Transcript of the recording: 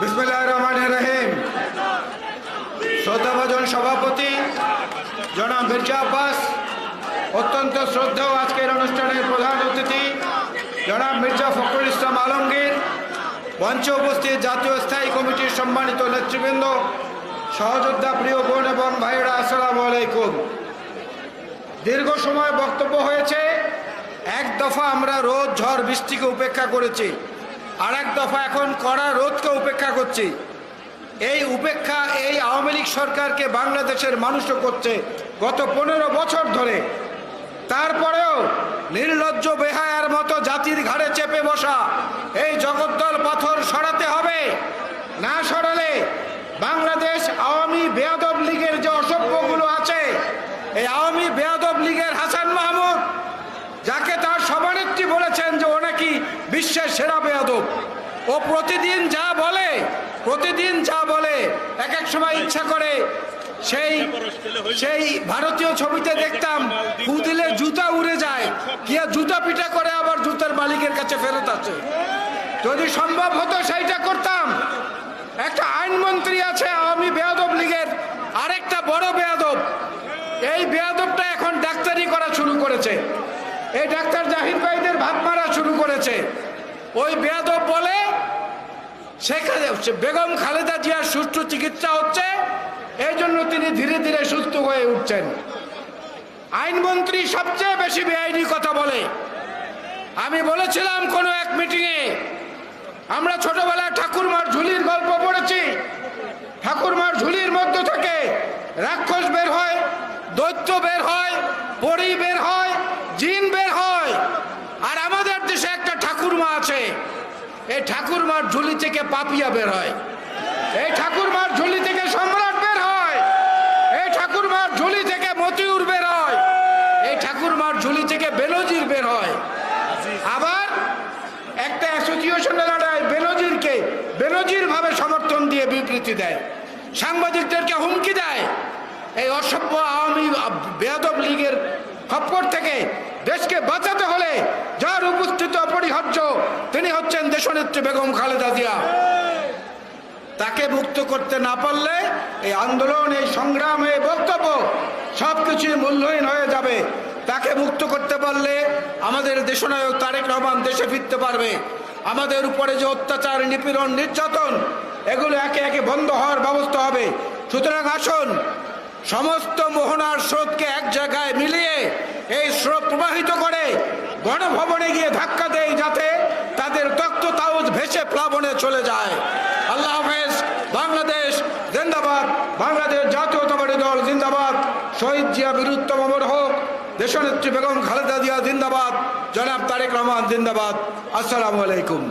বিসমুল্লাহ রহমান রহিম। শ্রদ্ধাভাজন সভাপতি, জনাব মির্জা আব্বাস, অত্যন্ত শ্রদ্ধেয় আজকের অনুষ্ঠানের প্রধান অতিথি, জনাব মির্জা ফখরুল ইসলাম আলমগীর, মঞ্চে উপস্থিত জাতীয় স্থায়ী কমিটির সম্মানিত নেতৃবৃন্দ, সহযোদ্ধা প্রিয় বোন এবং ভাইয়েরা, আসসালামু আলাইকুম। দীর্ঘ সময় বক্তব্য হয়েছে, এক দফা আমরা রোদ, ঝড়, বৃষ্টিকে উপেক্ষা করেছি। আর এক দফা এখন কড়া রোধকে উপেক্ষা করছি। এই উপেক্ষা এই আওয়ামী লীগ সরকারকে বাংলাদেশের মানুষও করছে গত পনেরো বছর ধরে। তারপরেও নির্লজ্জ বেহায়ার মতো জাতির ঘাড়ে চেপে বসা এই জগদ্দল পাথর সরাতে হবে, না সরালে বাংলাদেশ আওয়ামী বেয়াদব লীগের যে অসভ্যগুলো আছে, এই আওয়ামী বেয়াদব লীগের হাসান মাহমুদ বিশ্বের সেরা বেয়াদব। ও প্রতিদিন যা বলে, প্রতিদিন যা বলে এক এক সময় ইচ্ছা করে সেই সেই ভারতীয় ছবিতে দেখতাম ফু দিলে জুতা উড়ে যায় আর জুতা পিটা করে আবার জুতার মালিকের কাছে ফেরত আছে যদি সম্ভব হতো সেইটা করতাম। একটা আইনমন্ত্রী আছে আওয়ামী বেয়াদব লীগের, আরেকটা বড় বেয়াদব। এই বেয়াদবটা এখন ডাক্তারি করা শুরু করেছে। এই ডাক্তার জাহির ভাইদের ভাত মারা শুরু করেছে। ওই বেয়াদব বলে সেখানে বেগম খালেদা জিয়ার সুষ্ঠু চিকিৎসা হচ্ছে, এই জন্য তিনি ধীরে ধীরে সুস্থ হয়ে উঠছেন। আইনমন্ত্রী সবচেয়ে বেশি বেআইনি কথা বলে। আমি বলেছিলাম কোনো এক মিটিংয়ে, আমরা ছোটবেলায় ঠাকুরমার ঝুলির গল্প পড়েছি। ঠাকুরমার ঝুলির মধ্য থেকে রাক্ষস বের হয়, দৈত্য বের হয় পরি বের হয়, জিন বের হয় আর আমাদের দেশে একটা ঠাকুরমা আছে এই ঠাকুরমার ঝুলি থেকে পাপিয়া বের হয়। এই ঠাকুরমার ঝুলি থেকে সম্রাট বের হয়। এই ঠাকুরমার ঝুলি থেকে মতিউর বের হয়। এই ঠাকুরমার ঝুলি থেকে বেলজির বের হয়। আবার একটা অ্যাসোসিয়েশন লড়াই বেনজিরকে, বেনজির ভাবে সমর্থন দিয়ে বিবৃতি দেয়। সাংবাদিকদেরকে হুমকি দেয়। এই অসভ্য আওয়ামী বেয়াদব লীগের খপ্পর থেকে দেশকে বাঁচাতে হলে যার উপস্থিত অপরিহার্য তিনি হচ্ছেন বেগম খালেদা জিয়া। তাকে মুক্ত করতে না পারলে এই আন্দোলন, এই সংগ্রাম, এই বক্তব্য সব কিছুই মূল্যহীন হয়ে যাবে। তাকে মুক্ত করতে পারলে আমাদের দেশনায়ক তারেক রহমান দেশে ফিরতে পারবে। আমাদের উপরে যে অত্যাচার, নিপীড়ন, নির্যাতন, এগুলো একে একে বন্ধ হওয়ার ব্যবস্থা হবে। সুতরাং আসুন, সমস্ত মোহনার স্রোতকে এক জায়গায় মিলিয়ে এই স্রোত প্রবাহিত করে গণভবনে গিয়ে ধাক্কা দেয় যাতে তাদের তক্ত তাউজ ভেসে প্লাবনে চলে যায়। আল্লাহ হাফেজ, বাংলাদেশ জিন্দাবাদ। বাংলাদেশ জাতীয়তাবাদী দল জিন্দাবাদ। শহীদ জিয়া বীরুত্তম অমর হোক। দেশনেত্রী বেগম খালেদা জিয়া জিন্দাবাদ। জনাব তারেক রহমান জিন্দাবাদ। আসসালামু আলাইকুম।